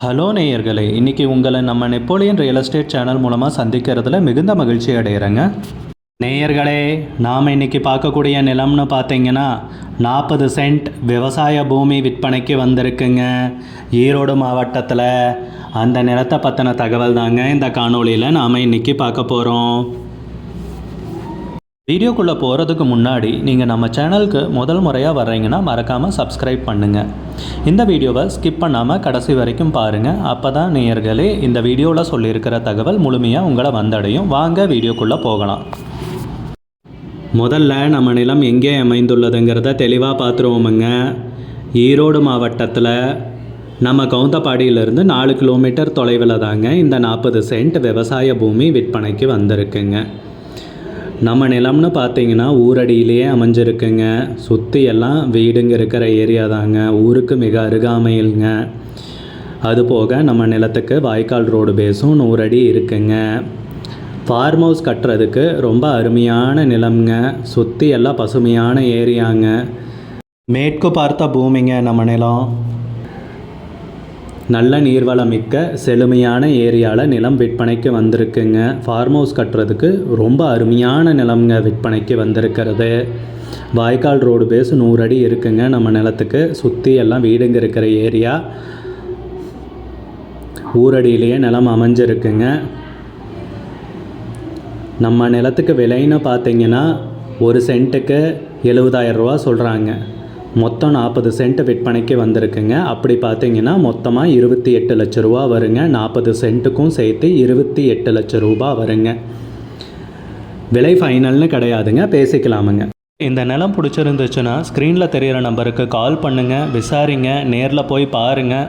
Hello நேயர்களே இன்றைக்கி உங்களை நம்ம நெப்போலியன் ரியல் எஸ்டேட் சேனல் மூலமாக சந்திக்கிறதுல மிகுந்த மகிழ்ச்சி அடைகிறேங்க நேயர்களே நாம் இன்றைக்கி பார்க்கக்கூடிய நிலம்னு பார்த்தீங்கன்னா நாற்பது சென்ட் விவசாய பூமி விற்பனைக்கு வந்திருக்குங்க. ஈரோடு மாவட்டத்தில். அந்த நிலத்தை பற்றின தகவல் தாங்க இந்த காணொளியில் நாம் இன்றைக்கி பார்க்க போகிறோம் வீடியோக்குள்ளே போகிறதுக்கு முன்னாடி நீங்கள் நம்ம சேனலுக்கு முதல் முறையாக வர்றீங்கன்னா மறக்காமல் சப்ஸ்கிரைப் பண்ணுங்கள் இந்த வீடியோவை ஸ்கிப் பண்ணாமல் கடைசி வரைக்கும் பாருங்கள் அப்போ தான் நேயர்களே இந்த வீடியோவில் சொல்லியிருக்கிற தகவல் முழுமையாக உங்களை வந்தடையும். வாங்க வீடியோக்குள்ளே போகலாம். முதல்ல நம்ம நிலம் எங்கே அமைந்துள்ளதுங்கிறத தெளிவாக பார்த்துருவோமுங்க ஈரோடு மாவட்டத்தில் நம்ம கவுந்தப்பாடியிலேருந்து நாலு கிலோமீட்டர் தொலைவில் தாங்க இந்த நாற்பது சென்ட் விவசாய பூமி விற்பனைக்கு வந்திருக்குங்க. நம்ம நிலம்னு பார்த்தீங்கன்னா ஊரடியிலேயே அமைஞ்சிருக்குங்க. சுற்றி எல்லாம் வீடுங்க இருக்கிற ஏரியா தாங்க. ஊருக்கு மிக அருகாமையில்ங்க. அதுபோக நம்ம நிலத்துக்கு வாய்க்கால் ரோடு பேஸும் நூறடி இருக்குங்க. ஃபார்ம் ஹவுஸ் கட்டுறதுக்கு ரொம்ப அருமையான நிலம்ங்க. சுற்றி எல்லாம் பசுமையான ஏரியாங்க. மேற்கு பார்த்த பூமிங்க நம்ம நிலம். நல்ல நீர்வளம் மிக்க செழுமையான ஏரியாவில் நிலம் விற்பனைக்கு வந்திருக்குங்க. ஃபார்ம் ஹவுஸ் கட்டுறதுக்கு ரொம்ப அருமையான நிலம்ங்க விற்பனைக்கு வந்திருக்கிறது. வாய்க்கால் ரோடு பேஸ் நூறு அடி இருக்குங்க நம்ம நிலத்துக்கு. சுற்றி எல்லாம் வீடுங்க இருக்கிற ஏரியா. ஊரடியிலேயே நிலம் அமைஞ்சிருக்குங்க. நம்ம நிலத்துக்கு விலைன்னு பார்த்தீங்கன்னா ஒரு சென்ட்டுக்கு எழுபதாயிரம் ரூபா சொல்கிறாங்க மொத்தம் நாற்பது சென்ட் விற்பனைக்கு வந்திருக்குங்க. அப்படி பார்த்தீங்கன்னா மொத்தமாக இருபத்தி எட்டு லட்ச ரூபா வருங்க. நாற்பது சென்ட்டுக்கும் சேர்த்து இருபத்தி எட்டு லட்ச ரூபா வருங்க. விலை ஃபைனல்னு கிடையாதுங்க. பேசிக்கலாமுங்க. இந்த நிலம் பிடிச்சிருந்துச்சுன்னா ஸ்க்ரீனில் தெரிகிற நம்பருக்கு கால் பண்ணுங்கள் விசாரிங்க நேரில் போய் பாருங்கள்